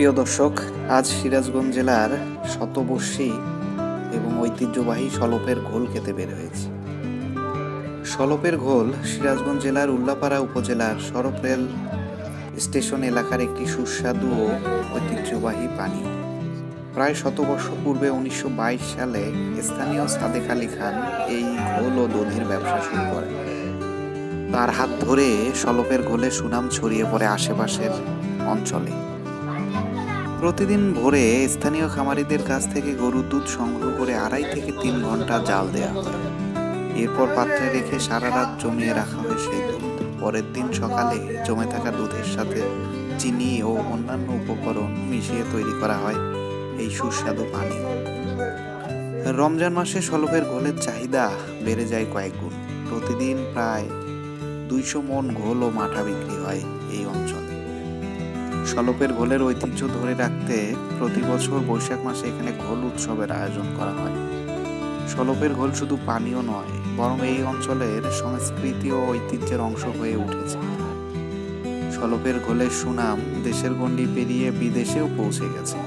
প্রিয় দর্শক, আজ সিরাজগঞ্জ জেলার শতবর্ষী এবং ঐতিহ্যবাহী সলপের ঘোল খেতে বের হয়েছে। সলপের ঘোল সিরাজগঞ্জ জেলার উল্লাপাড়া উপজেলার সড়ক রেল স্টেশন এলাকার একটি সুস্বাদু ও ঐতিহ্যবাহী পানীয়। প্রায় শত বর্ষ পূর্বে উনিশশো বাইশ সালে স্থানীয় সাদেক আলী খান এই ঘোল ও দধির ব্যবসা শুরু করেন। তার হাত ধরে সলপের ঘোলে সুনাম ছড়িয়ে পড়ে আশেপাশের অঞ্চলে। প্রতিদিন ভোরে স্থানীয় খামারিদের কাছ থেকে গরুর দুধ সংগ্রহ করে আড়াই থেকে তিন ঘণ্টা জাল দেওয়া হয়। এরপর পাত্রে রেখে সারা রাত জমিয়ে রাখা হয় সেই দুধ। পরের দিন সকালে জমে থাকা দুধের সাথে চিনি ও অন্যান্য উপকরণ মিশিয়ে তৈরি করা হয় এই সুস্বাদু পানীয়। রমজান মাসে সলপের ঘোলের চাহিদা বেড়ে যায় কয়েক গুণ। প্রতিদিন প্রায় দুইশো মন ঘোল ও মাঠা বিক্রি হয় এই অঞ্চলে। সলপের ঘোলের ঐতিহ্য ধরে রাখতে প্রতি বছর বৈশাখ মাসে এখানে ঘোল উৎসবের আয়োজন করা হয়। সলপের ঘোল শুধু পানীয় নয়, বরং এই অঞ্চলের সংস্কৃতি ও ঐতিহ্যের অংশ হয়ে উঠেছে। সলপের ঘোলের সুনাম দেশের গণ্ডি পেরিয়ে বিদেশেও পৌঁছে গেছে।